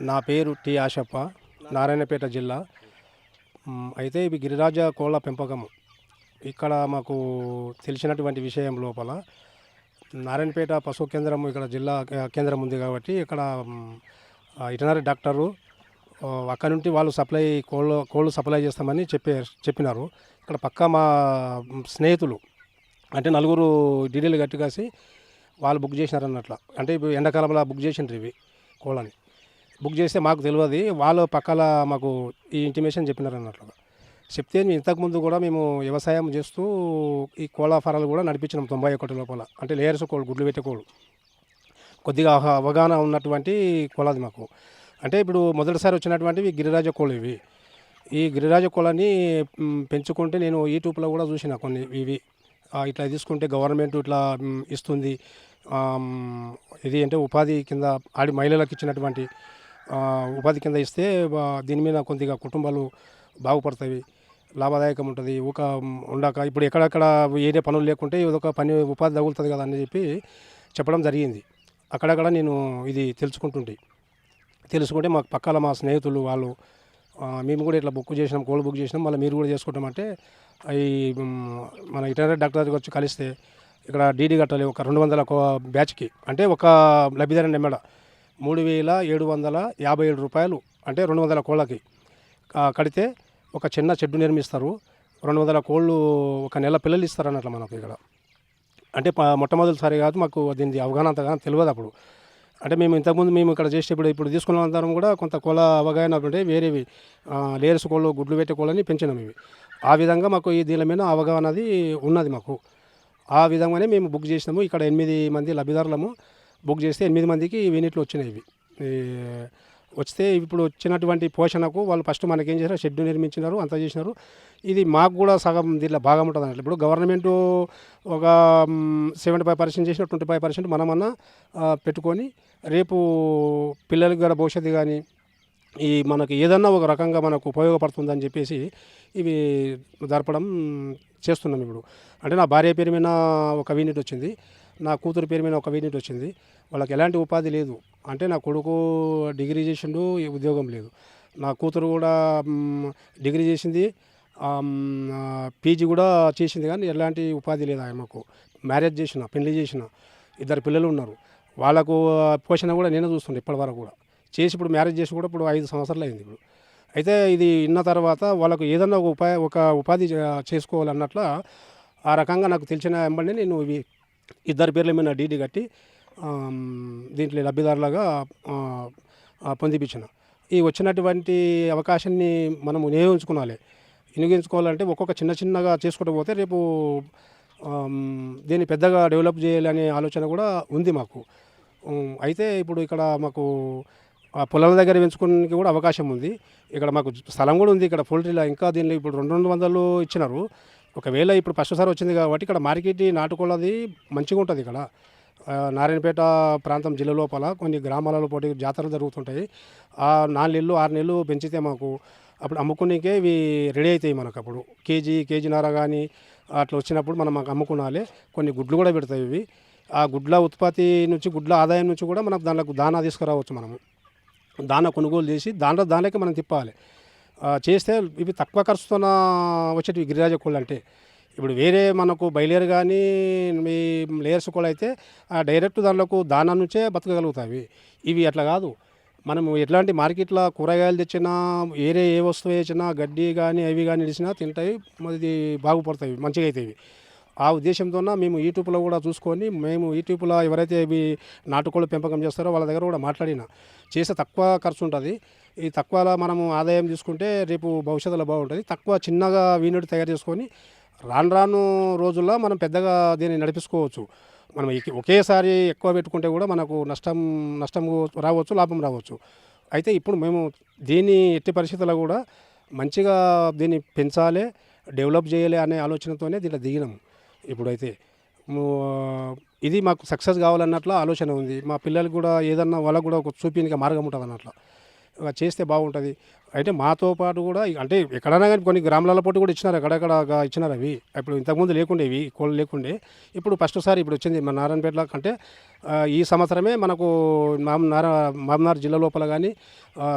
నా పేరు టి ఆశప్ప నారాయణపేట జిల్లా. అయితే ఇవి గిరిరాజ కోళ్ళ పెంపకం. ఇక్కడ మాకు తెలిసినటువంటి విషయం లోపల నారాయణపేట పశు కేంద్రం ఇక్కడ జిల్లా కేంద్రం ఉంది కాబట్టి ఇక్కడ ఇటనరీ డాక్టరు అక్కడ నుండి వాళ్ళు సప్లై కోళ్ళు కోళ్ళు సప్లై చేస్తామని చెప్పే చెప్పినారు. ఇక్కడ పక్కా మా స్నేహితులు అంటే నలుగురు డీడీలు గట్టి కాసి వాళ్ళు బుక్ చేసినారు అన్నట్ల అంటే ఇప్పుడు ఎండాకాలంలో బుక్ చేసిండ్రు ఇవి కోళ్ళని. బుక్ చేస్తే మాకు తెలియదు వాళ్ళు పక్కల మాకు ఈ ఇంటిమేషన్ చెప్పినారు అన్నట్లుగా. చెప్తే మేము ఇంతకుముందు కూడా మేము వ్యవసాయం చేస్తూ ఈ కోళ్ళ ఫారాలు కూడా నడిపించినాం తొంభై ఒకటి లోపల. అంటే లేయర్స్ కోళ్ళు గుడ్లు పెట్టే కోళ్ళు. కొద్దిగా అవగాహన ఉన్నటువంటి కోళ్ళది మాకు. అంటే ఇప్పుడు మొదటిసారి వచ్చినటువంటివి గిరిరాజ కోళ్ళు ఇవి. ఈ గిరిరాజ కోళ్ళని పెంచుకుంటే నేను యూట్యూబ్లో కూడా చూసిన కొన్ని ఇవి. ఇట్లా తీసుకుంటే గవర్నమెంట్ ఇట్లా ఇస్తుంది. ఇది అంటే ఉపాధి కింద ఆడి మహిళలకు ఇచ్చినటువంటి ఉపాధి కింద ఇస్తే దీని మీద కొద్దిగా కుటుంబాలు బాగుపడతాయి. లాభదాయకం ఉంటుంది. ఒక ఉండాక ఉండక ఇప్పుడు ఎక్కడెక్కడ ఏరియా పనులు లేకుంటే ఇదొక పని ఉపాధి తగులుతుంది కదా అని చెప్పి చెప్పడం జరిగింది. అక్కడక్కడ నేను ఇది తెలుసుకుంటుంటే. తెలుసుకుంటే మాకు పక్కల మా స్నేహితులు వాళ్ళు మేము కూడా ఇట్లా బుక్ చేసినాం కోళ్ళు బుక్ చేసినాం. మళ్ళీ మీరు కూడా చేసుకుంటామంటే అవి మన ఇటర్నరీ డాక్టర్ దగ్గర వచ్చి కలిస్తే ఇక్కడ డీడీ కట్టాలి ఒక రెండు వందల ఒక బ్యాచ్కి. అంటే ఒక లబ్ధిదారు నెమ్మడ మూడు వేల ఏడు వందల యాభై ఏడు రూపాయలు అంటే రెండు వందల కోళ్ళకి కడితే ఒక చిన్న చెడ్డు నిర్మిస్తారు. రెండు వందల కోళ్ళు ఒక నెల పిల్లలు ఇస్తారు అన్నట్లు మనకు ఇక్కడ. అంటే మొట్టమొదటిసారి కాదు మాకు దీని అవగాహన అంతగా తెలియదు అప్పుడు. అంటే మేము ఇంతకుముందు మేము ఇక్కడ చేసేటప్పుడు ఇప్పుడు తీసుకున్న అందరం కూడా కొంత కోళ్ళ అవగాహన ఉంటే వేరేవి ఆ, లేయర్స్ కోళ్ళు గుడ్లు పెట్టే కోళ్ళని పెంచినాం ఇవి. ఆ విధంగా మాకు ఈ దీని మీద అవగాహన అది ఉన్నది మాకు. ఆ విధంగానే మేము బుక్ చేసినాము. ఇక్కడ ఎనిమిది మంది లబ్ధిదారులము. బుక్ చేస్తే ఎనిమిది మందికి యూనిట్లు వచ్చినాయి ఇవి. వస్తే ఇప్పుడు వచ్చినటువంటి పోషణకు వాళ్ళు ఫస్ట్ మనకేం చేశారు? షెడ్ నిర్మించినారు అంతా చేసినారు. ఇది మాకు కూడా సగం దీంట్లో భాగం ఉంటుంది అన్నట్లు. ఇప్పుడు గవర్నమెంట్ ఒక సెవెంటీ ఫైవ్ పర్సెంట్ చేసిన ట్వంటీ ఫైవ్ పర్సెంట్ మనమన్నా పెట్టుకొని రేపు పిల్లలకి కూడా భవిష్యత్తు కానీ ఈ మనకి ఏదన్నా ఒక రకంగా మనకు ఉపయోగపడుతుందని చెప్పేసి ఇవి జరపడం చేస్తున్నాం ఇప్పుడు. అంటే నా భార్య పేరు మీద ఒక యూనిట్ వచ్చింది. నా కూతురు పేరు మీద ఒక యూనిట్ వచ్చింది. వాళ్ళకి ఎలాంటి ఉపాధి లేదు. అంటే నా కొడుకు డిగ్రీ చేసిండు ఉద్యోగం లేదు. నా కూతురు కూడా డిగ్రీ చేసింది. పీజీ కూడా చేసింది కానీ ఎలాంటి ఉపాధి లేదు ఆమెకు మ్యారేజ్ చేసిన పెళ్ళి చేసిన ఇద్దరు పిల్లలు ఉన్నారు. వాళ్ళకు పోషణ కూడా నేనే చూస్తుండే ఇప్పటి వరకు కూడా. చేసి ఇప్పుడు మ్యారేజ్ చేసి కూడా ఇప్పుడు ఐదు సంవత్సరాలు అయింది ఇప్పుడు. అయితే ఇది విన్న తర్వాత వాళ్ళకు ఏదన్నా ఒక ఉపాయ ఒక ఉపాధి చేసుకోవాలన్నట్ల ఆ రకంగా నాకు తెలిసిన వెంబడి నేను ఇవి ఇద్దరు పేర్ల మీద డీడీ కట్టి దీంట్లో లబ్ధిదారులుగా పొందిపించిన. ఈ వచ్చినటువంటి అవకాశాన్ని మనం వినియోగించుకోవాలి వినియోగించుకోవాలంటే ఒక్కొక్క చిన్న చిన్నగా చేసుకుంటూ పోతే రేపు దీన్ని పెద్దగా డెవలప్ చేయాలనే ఆలోచన కూడా ఉంది మాకు. అయితే ఇప్పుడు ఇక్కడ మాకు ఆ పొలాల దగ్గర పెంచుకోవడానికి కూడా అవకాశం ఉంది. ఇక్కడ మాకు స్థలం కూడా ఉంది. ఇక్కడ పోల్ట్రీలో ఇంకా దీనిలో ఇప్పుడు రెండు రెండు వందలు ఇచ్చినారు. ఒకవేళ ఇప్పుడు ఫస్ట్ సార్ వచ్చింది కాబట్టి ఇక్కడ మార్కెట్ నాటుకోళ్ళది మంచిగా ఉంటుంది ఇక్కడ. నారాయణపేట ప్రాంతం జిల్లా లోపల కొన్ని గ్రామాలలో పోటీ జాతరలు జరుగుతుంటాయి. ఆ నాలుగు నెలలు ఆరు నెలలు పెంచితే మాకు అప్పుడు అమ్ముకునేకే ఇవి రెడీ అవుతాయి మనకు అప్పుడు. కేజీ కేజీన్నర కానీ అట్లా వచ్చినప్పుడు మనం మాకు అమ్ముకునాలి. కొన్ని గుడ్లు కూడా పెడతాయి ఇవి. ఆ గుడ్ల ఉత్పత్తి నుంచి గుడ్ల ఆదాయం నుంచి కూడా మనకు దానికి దానా తీసుకురావచ్చు మనము. దాన కొనుగోలు చేసి దాంట్లో దానికే మనం తిప్పాలి. చేస్తే ఇవి తక్కువ ఖర్చుతో వచ్చేటివి గిరిరాజ కోళ్ళు అంటే? ఇప్పుడు వేరే మనకు బయలేరు కానీ మీ లేయర్స్ కోళ్ళు అయితే డైరెక్ట్ దానిలోకి దానా నుంచే బతకగలుగుతాయి ఇవి అట్లా కాదు. మనం ఎట్లాంటి మార్కెట్లో కూరగాయలు తెచ్చినా వేరే ఏ వస్తువు వేసినా గడ్డి కానీ అవి కానీ ఇచ్చినా తింటాయి మరి బాగుపడతాయి మంచిగా అవుతాయి ఆ ఉద్దేశంతో మేము యూట్యూబ్లో కూడా చూసుకొని మేము యూట్యూబ్లో ఎవరైతే ఇవి నాటుకోళ్ళు పెంపకం చేస్తారో వాళ్ళ దగ్గర కూడా మాట్లాడిన. చేస్తే తక్కువ ఖర్చు ఉంటుంది. ఈ తక్కువలో మనము ఆదాయం తీసుకుంటే రేపు భవిష్యత్తులో బాగుంటుంది. తక్కువ చిన్నగా వీనుడి తయారు చేసుకొని రాను రాను రోజుల్లో మనం పెద్దగా దీన్ని నడిపించుకోవచ్చు మనం ఒకేసారి ఎక్కువ పెట్టుకుంటే కూడా మనకు నష్టం నష్టం రావచ్చు లాభం రావచ్చు. అయితే ఇప్పుడు మేము దీన్ని ఎట్టి పరిస్థితుల్లో కూడా మంచిగా దీన్ని పెంచాలి డెవలప్ చేయాలి అనే ఆలోచనతోనే దీంట్లో దిగినాము. ఇప్పుడైతే ఇది మాకు సక్సెస్ కావాలన్నట్లు ఆలోచన ఉంది. మా పిల్లలకు కూడా ఏదన్నా వాళ్ళకు కూడా ఒక చూపించే మార్గం ఉంటుంది అన్నట్లు. చేస్తే బాగుంటుంది. అయితే మాతో పాటు కూడా అంటే ఎక్కడైనా కానీ కొన్ని గ్రామాల పోటీ కూడా ఇచ్చినారు. అక్కడక్కడ ఇచ్చినారు అవి. ఇప్పుడు ఇంతకుముందు లేకుండేవి కోళ్ళు లేకుండే. ఇప్పుడు ఫస్ట్ సారి ఇప్పుడు వచ్చింది మన నారాయణపేటలో కంటే ఈ సంవత్సరమే మనకు మామ్ నారా మామనార్ జిల్లా లోపల కానీ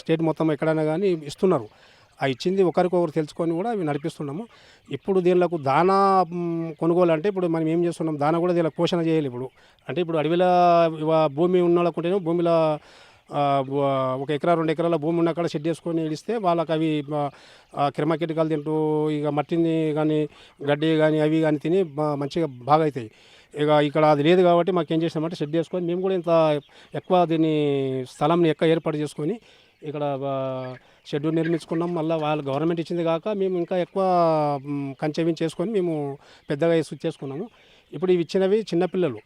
స్టేట్ మొత్తం ఎక్కడైనా కానీ ఇస్తున్నారు. ఆ ఇచ్చింది ఒకరికొకరు తెలుసుకొని కూడా అవి నడిపిస్తున్నాము. ఇప్పుడు దీనిలకు దానా కొనుగోలు అంటే ఇప్పుడు మనం ఏం చేస్తున్నాం? దానా కూడా దీనికి పోషణ చేయాలి ఇప్పుడు. అంటే ఇప్పుడు అడవిలో భూమి ఉన్న వాళ్ళకుంటేనే భూమిలో ఒక ఎకరా రెండు ఎకరాల భూమి ఉన్న అక్కడ షెడ్ చేసుకొని ఇడిస్తే వాళ్ళకి అవి క్రిమకీటకాలు తింటూ ఇక మట్టిని కానీ గడ్డి కానీ అవి కానీ తిని మంచిగా బాగా అవుతాయి ఇక ఇక్కడ అది లేదు కాబట్టి మాకు ఏం చేసామంటే షెడ్ చేసుకొని మేము కూడా ఇంత ఎక్కువ దీన్ని స్థలంని ఎక్కువ ఏర్పాటు చేసుకొని ఇక్కడ షెడ్యూల్ నిర్మించుకున్నాం. మళ్ళీ వాళ్ళు గవర్నమెంట్ ఇచ్చింది కాక మేము ఇంకా ఎక్కువ మ్, చేసుకొని మేము పెద్దగా వేసి చేసుకున్నాము. ఇప్పుడు ఇవి ఇచ్చినవి చిన్నపిల్లలు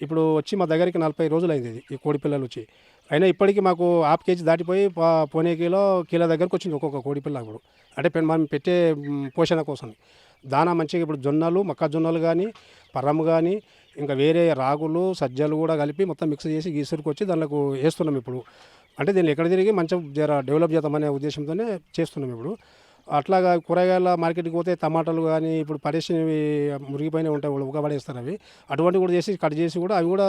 ఇప్పుడు వచ్చి మా దగ్గరికి నలభై రోజులు అయింది ఇది ఈ కోడి పిల్లలు వచ్చి. అయినా ఇప్పటికీ మాకు హాఫ్ కేజీ దాటిపోయి పోనే కిలో కిలో దగ్గరకు వచ్చింది ఒక్కొక్క కోడి పిల్ల ఇప్పుడు అంటే మనం పెట్టే పోషణ కోసం. దానా మంచిగా ఇప్పుడు జొన్నలు మొక్కజొన్నలు కానీ పర్రము కానీ ఇంకా వేరే రాగులు సజ్జలు కూడా కలిపి మొత్తం మిక్స్ చేసి గీసురుకు వచ్చి దానికి వేస్తున్నాం ఇప్పుడు. అంటే దీన్ని ఎక్కడ తిరిగి మంచిగా జర డెవలప్ చేద్దామనే ఉద్దేశంతోనే చేస్తున్నాం ఇప్పుడు. అట్లాగా కూరగాయల మార్కెట్కి పోతే టమాటాలు కానీ ఇప్పుడు పడేసినవి మురిగిపోయినవి ఉంటాయి వాళ్ళు ఉగబడేస్తారు అవి. అటువంటి కూడా చేసి కట్ చేసి కూడా అవి కూడా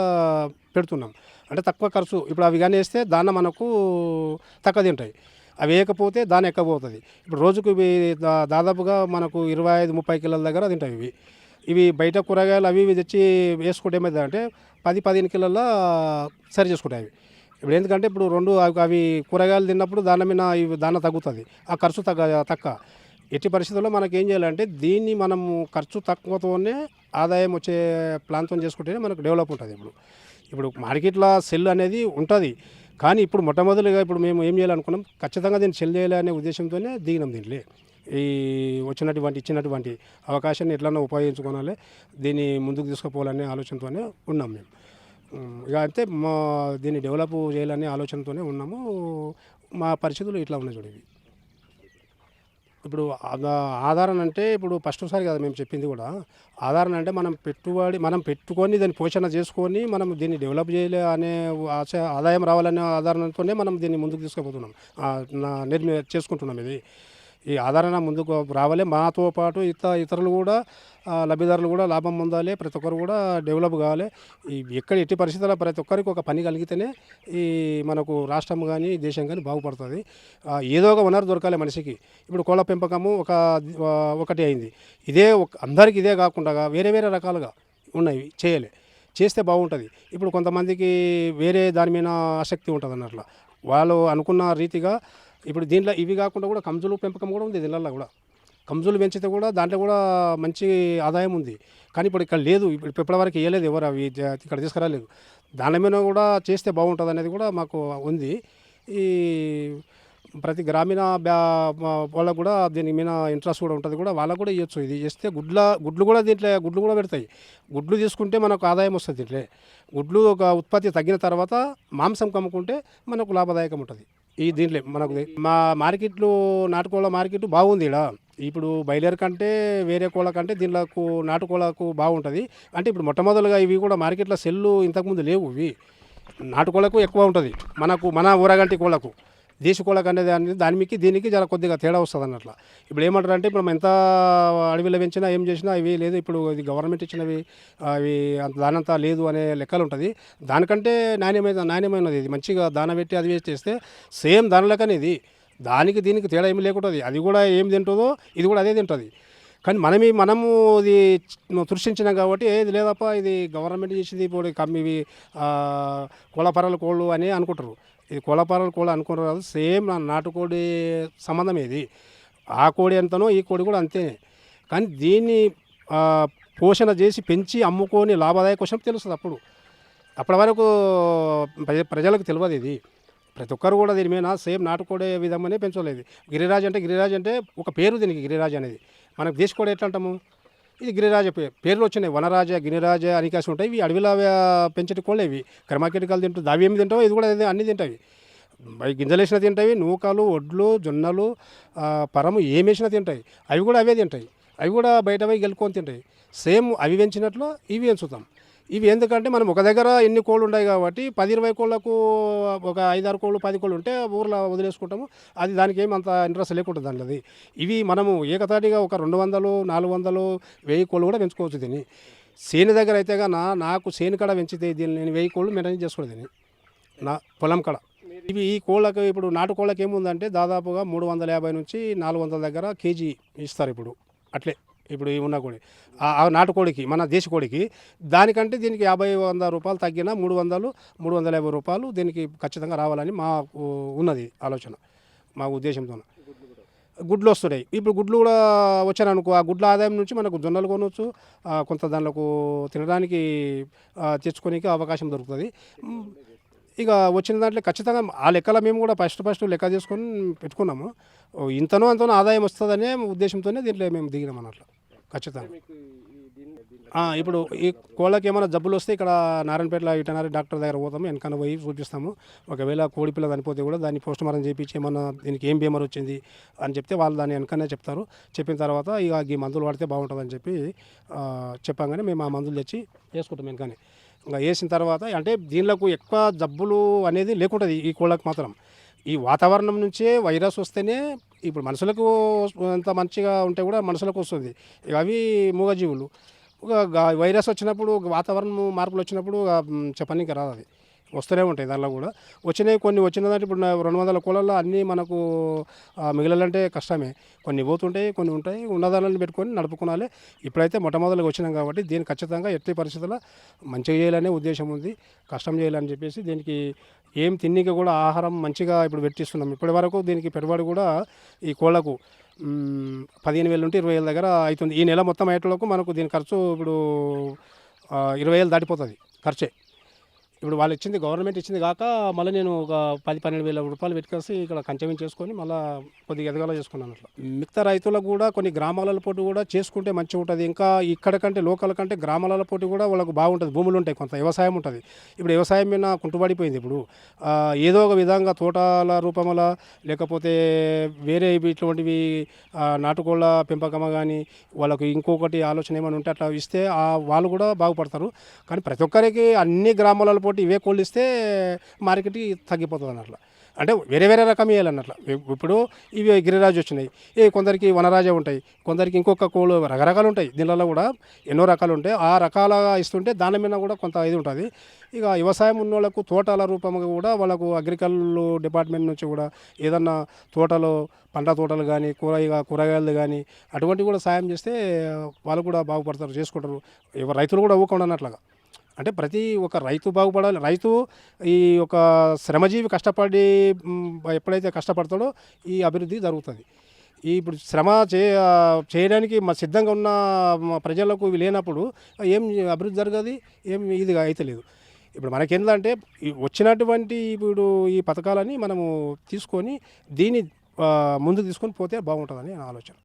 పెడుతున్నాం. అంటే తక్కువ ఖర్చు ఇప్పుడు అవి కానీ వేస్తే దాన్న మనకు తక్కువ తింటాయి. అవి వేయకపోతే దాని ఎక్కబోతుంది ఇప్పుడు రోజుకు ఇవి దా- దాదాపుగా మనకు ఇరవై ఐదు ముప్పై కిలోల దగ్గర తింటాయి ఇవి. ఇవి బయట కూరగాయలు అవి ఇవి తెచ్చి వేసుకుంటే ఏమైంది అంటే పది పదిహేను కిలోల సరి చేసుకుంటాయి అవి. ఇప్పుడు ఎందుకంటే ఇప్పుడు రెండు అవి- కూరగాయలు తిన్నప్పుడు దాని మీద ఇవి దాన తగ్గుతుంది. ఆ ఖర్చు తగ్గ తక్కువ ఎట్టి పరిస్థితుల్లో మనకి ఏం చేయాలంటే దీన్ని మనము ఖర్చు తక్కువతోనే ఆదాయం వచ్చే ప్లాన్తో చేసుకుంటేనే మనకు డెవలప్ ఉంటుంది ఇప్పుడు. ఇప్పుడు మార్కెట్లో సెల్ అనేది ఉంటుంది. కానీ ఇప్పుడు మొట్టమొదటిగా ఇప్పుడు మేము ఏం చేయాలనుకున్నాం ఖచ్చితంగా దీన్ని సెల్ చేయాలి అనే ఉద్దేశంతోనే దిగినాం దీంట్లో ఈ వచ్చినటువంటి ఇచ్చినటువంటి అవకాశాన్ని ఎట్లన్నా ఉపయోగించుకోవాలి దీన్ని ముందుకు తీసుకుపోవాలనే ఆలోచనతోనే ఉన్నాం మేము. ఇక అంతే మా దీన్ని డెవలప్ చేయాలనే ఆలోచనతోనే ఉన్నాము. మా పరిస్థితులు ఇట్లా ఉన్నాయి చూడవి ఇప్పుడు ఆదా- ఆధారణ అంటే ఇప్పుడు ఫస్ట్ సారి కదా మేము చెప్పింది కూడా. ఆధారణ అంటే మనం పెట్టుబడి మనం పెట్టుకొని దాన్ని పోషణ చేసుకొని మనం దీన్ని డెవలప్ చేయలే అనే ఆశ ఆదాయం రావాలనే ఆధారణతోనే మనం దీన్ని ముందుకు తీసుకుపోతున్నాం. నిర్మి చేసుకుంటున్నాం ఇది. ఈ ఆదరణ ముందుకు రావాలి. మాతో పాటు ఇతర ఇతరులు కూడా లబ్ధిదారులు కూడా లాభం పొందాలి. ప్రతి ఒక్కరు కూడా డెవలప్ కావాలి. ఈ ఎక్కడ ఎట్టి పరిస్థితుల్లో ప్రతి ఒక్కరికి ఒక పని కలిగితేనే ఈ మనకు రాష్ట్రం కానీ దేశం కానీ బాగుపడుతుంది. ఏదో ఒక వనరు దొరకాలి మనిషికి. ఇప్పుడు కోళ్ళ పెంపకము ఒక ఒకటి అయింది. ఇదే అందరికీ అందరికి ఇదే కాకుండా వేరే వేరే రకాలుగా ఉన్నాయి. చేయలే. చేస్తే బాగుంటుంది. ఇప్పుడు కొంతమందికి వేరే దాని మీద ఆసక్తి ఉంటుంది అన్నట్ల వాళ్ళు అనుకున్న రీతిగా ఇప్పుడు దీంట్లో ఇవి కాకుండా కూడా కంజులు పెంపకం కూడా ఉంది దీనిలో కూడా. కంజులు పెంచితే కూడా దాంట్లో కూడా మంచి ఆదాయం ఉంది. కానీ ఇప్పుడు ఇక్కడ లేదు. ఇప్పుడు ఇప్పటివరకు వేయలేదు ఎవరు అవి ఇక్కడ తీసుకురాలేదు. దాని మీద కూడా చేస్తే బాగుంటుంది అనేది కూడా మాకు ఉంది. ఈ ప్రతి గ్రామీణ బ్యా వాళ్ళకు కూడా దీని మీద ఇంట్రెస్ట్ కూడా ఉంటుంది కూడా. వాళ్ళకు కూడా ఇవ్వచ్చు ఇది చేస్తే గుడ్ల గుడ్లు కూడా దీంట్లో గుడ్లు కూడా పెడతాయి. గుడ్లు తీసుకుంటే మనకు ఆదాయం వస్తుంది దీంట్లో. గుడ్లు ఒక ఉత్పత్తి తగ్గిన తర్వాత మాంసం కమ్ముకుంటే మనకు లాభదాయకం ఉంటుంది. ఈ దీంట్లో మనకు మా మార్కెట్లు నాటుకోళ్ళ మార్కెట్ బాగుంది ఇక్కడ ఇప్పుడు బయలేరు కంటే వేరే కోళ్ళ కంటే దీనిలకు నాటుకోళ్ళకు బాగుంటుంది. అంటే ఇప్పుడు మొట్టమొదలుగా ఇవి కూడా మార్కెట్లో సెల్లు ఇంతకుముందు లేవు ఇవి. నాటుకోళ్ళకు ఎక్కువ ఉంటుంది. మనకు మన ఊరగంటి కోళ్ళకు దేశీ కోళ్ళకు అనేది దాని దానికి దీనికి చాలా కొద్దిగా తేడా వస్తుంది అన్నట్ల ఇప్పుడు ఏమంటారు అంటే ఇప్పుడు మనం ఎంత అడవిలో పెంచినా ఏం చేసినా ఇవి లేదు ఇప్పుడు ఇది గవర్నమెంట్ ఇచ్చినవి అవి అంత దానంతా లేదు అనే లెక్కలు ఉంటుంది దానికంటే నాణ్యమైన నాణ్యమైనది ఇది. మంచిగా దాన పెట్టి అది వేసి చేస్తే సేమ్ దాని లెక్కనే ఇది. దానికి దీనికి తేడా ఏమి లేకుంటుంది. అది కూడా ఏం తింటుందో ఇది కూడా అదే తింటుంది. కానీ మనమే మనము ఇది సృష్టించినాం కాబట్టి ఏది లేదప్ప ఇది గవర్నమెంట్ చేసింది ఇప్పుడు కమ్మివి కోళ్ళ కోళ్ళపరాల కోళ్ళు అని అనుకుంటారు. ఇది కోళ్ళపరాల కోళ్ళు అనుకున్నారు కాదు. సేమ్ నా నాటుకోడి సంబంధం ఇది ఆ కోడి ఎంతనో ఈ కోడి కూడా అంతే. కానీ దీన్ని పోషణ చేసి పెంచి అమ్ముకొని లాభదాయక కోసం తెలుస్తుంది అప్పుడు. అప్పటి వరకు ప్రజ ప్రజలకు తెలియదు ఇది. ప్రతి ఒక్కరు కూడా దీని మీద సేమ్ నాటుకోడే విధమనే పెంచలేదు. గిరిరాజ్ అంటే గిరిరాజ్ అంటే ఒక పేరు దీనికి గిరిరాజ్ అనేది. మనకు దేశకోడి ఎట్లా అంటాము? ఇది గిరిరాజ పేరు పేర్లు వచ్చినాయి. వనరాజ గిరిరాజ అనికాసి ఉంటాయి. ఇవి అడవిలో పెంచటి కోళ్ళు ఇవి. క్రమాకెటికలు తింటూ దావి ఏమి తింటావు ఇది కూడా అదే అన్ని తింటాయి. అవి గింజలు వేసినా తింటాయి నూకలు ఒడ్లు జొన్నలు పరము ఏమేసినా తింటాయి. అవి కూడా అవే తింటాయి. అవి కూడా బయట పోయి గెలుకొని తింటాయి. సేమ్ అవి పెంచినట్లు ఇవి పెంచుతాం ఇవి ఎందుకంటే మనం ఒక దగ్గర ఎన్ని కోళ్ళు ఉన్నాయి కాబట్టి పది ఇరవై కోళ్ళకు ఒక ఐదారు కోళ్ళు పది కోళ్ళు ఉంటే ఊర్లో వదిలేసుకుంటాము. అది దానికి ఏమంత అంత ఇంట్రెస్ట్ లేకుండా దానిది ఇవి మనము ఏకతాటిగా ఒక రెండు వందలు నాలుగు వందలు వెయ్యి కోళ్ళు కూడా పెంచుకోవచ్చు దీన్ని. సేను దగ్గర అయితే కానీ నాకు సేను కడ పెంచితే దీన్ని నేను వెయ్యి కోళ్ళు మెయింటైన్ చేసుకోవడం దీన్ని. నా పొలం కడ. ఇవి ఈ కోళ్ళకు ఇప్పుడు నాటు కోళ్ళకి ఏముందంటే దాదాపుగా మూడు వందల యాభై నుంచి నాలుగు వందల దగ్గర కేజీ ఇస్తారు ఇప్పుడు. అట్లే. ఇప్పుడు ఉన్న కోడి. ఆ నాటుకోడికి మన దేశ కోడికి దానికంటే దీనికి యాభై వంద రూపాయలు తగ్గిన మూడు వందలు మూడు వందల యాభై రూపాయలు దీనికి ఖచ్చితంగా రావాలని మాకు ఉన్నది ఆలోచన మా ఉద్దేశంతో. గుడ్లు వస్తున్నాయి. ఇప్పుడు గుడ్లు కూడా వచ్చారనుకో ఆ గుడ్ల ఆదాయం నుంచి మనకు జొన్నలు కొనవచ్చు కొంత దానిలకు తినడానికి తెచ్చుకోనికి అవకాశం దొరుకుతుంది. ఇక వచ్చిన దాంట్లో ఖచ్చితంగా ఆ లెక్కల మేము కూడా ఫస్ట్ ఫస్ట్ లెక్క చేసుకొని పెట్టుకున్నాము. ఇంతనో అంతనో ఆదాయం వస్తుందనే ఉద్దేశంతోనే దీంట్లో మేము దిగినాం అన్నట్లు. ఖచ్చితంగా. ఇప్పుడు ఈ కోళ్ళకి ఏమైనా జబ్బులు వస్తే ఇక్కడ నారాయణపేటలో వెటనరీ డాక్టర్ దగ్గర పోతాము వెనకన పోయి చూపిస్తాము. ఒకవేళ కోడి పిల్ల చనిపోతే కూడా దాన్ని పోస్ట్ మార్టం చేయించి ఏమన్నా దీనికి ఏం బీమార్ వచ్చింది అని చెప్తే వాళ్ళు దాన్ని వెనకనే చెప్తారు. చెప్పిన తర్వాత ఇక ఈ మందులు వాడితే బాగుంటుందని చెప్పి చెప్పంగానే మేము ఆ మందులు తెచ్చి వేసుకుంటాం వెనకనే ఇంకా వేసిన తర్వాత అంటే దీనిలకు ఎక్కువ జబ్బులు అనేది లేకుంటుంది ఈ కోళ్ళకి మాత్రం. ఈ వాతావరణం నుంచే వైరస్ వస్తేనే ఇప్పుడు మనుషులకు అంత మంచిగా ఉంటే కూడా మనుషులకు వస్తుంది. ఇక అవి మూగజీవులు. ఒక వైరస్ వచ్చినప్పుడు వాతావరణం మార్పులు వచ్చినప్పుడు చెప్పడానికి చెప్పనీకి రాదు అది. వస్తూనే ఉంటాయి దానిలో కూడా. వచ్చినాయి కొన్ని వచ్చిన దాంట్లో ఇప్పుడు రెండు వందల కోళ్ళల్లో అన్నీ మనకు మిగిలాలంటే కష్టమే. కొన్ని పోతుంటాయి కొన్ని ఉంటాయి. ఉన్నదాన్ని పెట్టుకొని నడుపుకోవాలి ఇప్పుడైతే మొట్టమొదటిగా వచ్చినాం కాబట్టి దీన్ని ఖచ్చితంగా ఎట్టి పరిస్థితుల్లో మంచిగా చేయాలనే ఉద్దేశం ఉంది. కష్టం చేయాలని చెప్పేసి దీనికి ఏం తిన్నిక కూడా ఆహారం మంచిగా ఇప్పుడు పెట్టిస్తున్నాం ఇప్పటి వరకు దీనికి పెట్టుబడి కూడా ఈ కోళ్ళకు పదిహేను వేలు నుండి ఇరవై వేల దగ్గర అవుతుంది. ఈ నెల మొత్తం అయ్యేటలకు మనకు దీని ఖర్చు ఇప్పుడు ఇరవై వేలు దాటిపోతుంది ఖర్చే. ఇప్పుడు వాళ్ళు ఇచ్చింది గవర్నమెంట్ ఇచ్చింది కాక మళ్ళీ నేను ఒక పది పన్నెండు వేల రూపాయలు పెట్టుకేసి ఇక్కడ కంచెం చేసుకొని మళ్ళీ కొద్దిగా ఎదగాల చేసుకున్నాను అట్లా. మిగతా రైతులకు కూడా కొన్ని గ్రామాల పోటీ కూడా చేసుకుంటే మంచిగా ఉంటుంది. ఇంకా ఇక్కడ కంటే లోకల్ కంటే గ్రామాల పోటీ కూడా వాళ్ళకు బాగుంటుంది. భూములు ఉంటాయి కొంత వ్యవసాయం ఉంటుంది. ఇప్పుడు వ్యవసాయం మీద కుంటుపడిపోయింది ఇప్పుడు. ఏదో ఒక విధంగా తోటల రూపంలో లేకపోతే వేరే ఇటువంటివి నాటుకోళ్ళ పెంపకం కానీ వాళ్ళకు ఇంకొకటి ఆలోచన ఏమైనా ఉంటే అట్లా ఇస్తే ఆ వాళ్ళు కూడా బాగుపడతారు. కానీ ప్రతి ఒక్కరికి అన్ని గ్రామాలలో పోటీ ఇవే కోళ్ళు ఇస్తే మార్కెట్కి తగ్గిపోతుంది అన్నట్లు. అంటే వేరే వేరే రకం వేయాలి వేయాలన్నట్లు ఇప్పుడు ఇవి గిరిరాజు వచ్చినాయి. ఏ కొందరికి వనరాజే ఉంటాయి. కొందరికి ఇంకొక కోళ్ళు రకరకాలు ఉంటాయి. దీనిలో కూడా ఎన్నో రకాలు ఉంటాయి. ఆ రకాలుగా ఇస్తుంటే దాని మీద కూడా కొంత ఇది ఉంటుంది. ఇక వ్యవసాయం ఉన్న వాళ్ళకు తోటల రూపంగా కూడా వాళ్ళకు అగ్రికల్చర్ డిపార్ట్మెంట్ నుంచి కూడా ఏదన్నా తోటలో పంట తోటలు కానీ కూరగాయ కూరగాయలు కానీ అటువంటివి కూడా సాయం చేస్తే వాళ్ళు కూడా బాగుపడతారు చేసుకుంటారు. రైతులు కూడా ఊకుండా అన్నట్లుగా. అంటే ప్రతి ఒక్క రైతు బాగుపడాలి. రైతు ఈ ఒక శ్రమజీవి కష్టపడి ఎప్పుడైతే కష్టపడతాడో ఈ అభివృద్ధి జరుగుతుంది. ఈ ఇప్పుడు శ్రమ చే చేయడానికి మా సిద్ధంగా ఉన్న ప్రజలకు ఇవి లేనప్పుడు ఏం అభివృద్ధి జరగదు ఏం ఇది అయితలేదు. ఇప్పుడు మనకేంటంటే వచ్చినటువంటి ఇప్పుడు ఈ పథకాలని మనము తీసుకొని దీన్ని ముందు ముందుకు తీసుకొని పోతే బాగుంటుందని నా ఆలోచన.